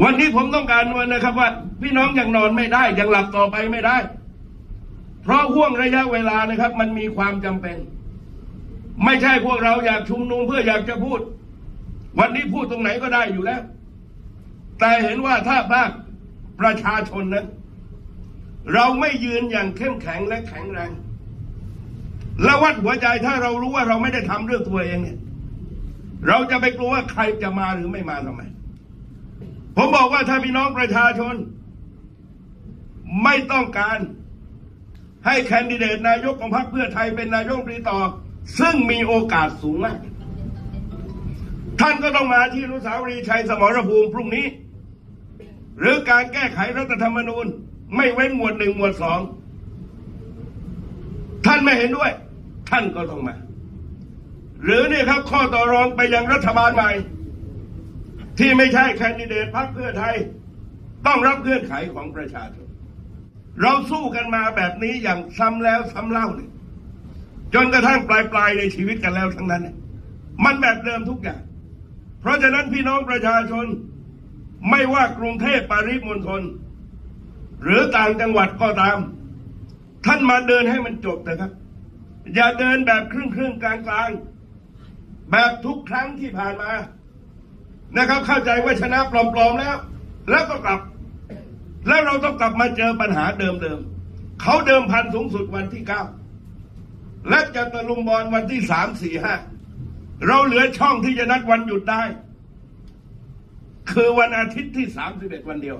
วันนี้ผมต้องการวันนะครับว่า พี่น้องยังนอนไม่ได้ยังหลับต่อไปไม่ได้ เพราะห่วงระยะเวลานะครับ มันมีความจำเป็น ไม่ใช่พวกเราอยากชุมนุมเพื่ออยากจะพูด วันนี้พูดตรงไหนก็ได้อยู่แล้ว แต่เห็นว่าถ้าภาคประชาชนนั้นเราไม่ยืนอย่างเข้มแข็งและแข็งแรงและวัดหัวใจถ้าเรารู้ว่าเราไม่ได้ทำเรื่องตัวเองเนี่ย เราจะไปกลัวว่าใครจะมาหรือไม่มาทำไม ผมบอกว่าถ้าพี่น้องประชาชน ไม่ต้องการให้แคนดิเดตนายกของพรรคเพื่อไทยเป็นนายกรีต่อ ซึ่งมีโอกาสสูงมาก ท่านก็ต้องมาที่อนุสาวรีชัยสมรภูมิพรุ่งนี้ หรือการแก้ไขรัฐธรรมนูญ ไม่เว้นหมวดหนึ่งหมวดสอง ท่านไม่เห็นด้วย ท่านก็ต้องมา หรือเนี่ยครับข้อต่อรองไปยังรัฐบาลใหม่ ที่ไม่ใช่แคนดิเดตพรรคเพื่อไทย ต้องรับเงื่อนไขของประชาชน เราสู้กันมาแบบนี้อย่างซ้ำแล้วซ้ำเล่าเนี่ยจนกระทั่งปลายปลายในชีวิตกันแล้วทั้งนั้น มันแบบเดิมทุกอย่าง เพราะฉะนั้นพี่น้องประชาชนไม่ว่ากรุงเทพปริมณฑลหรือต่างจังหวัดก็ตาม ท่านมาเดินให้มันจบนะครับ อย่าเดินแบบครึ่งครึ่งกลางกลางแบบทุกครั้งที่ผ่านมา นะครับ เข้าใจว่าชนะปลอมๆแล้ว แล้วก็กลับ แล้วเราต้องกลับมาเจอปัญหาเดิมๆเขาเดิมพันสูงสุดวันที่เก้าและจะตะลุมบอลวันที่สามสี่ห้าเราเหลือช่องที่จะนัดวันหยุดได้ คือวันอาทิตย์ที่สามสิบเอ็ดวันเดียว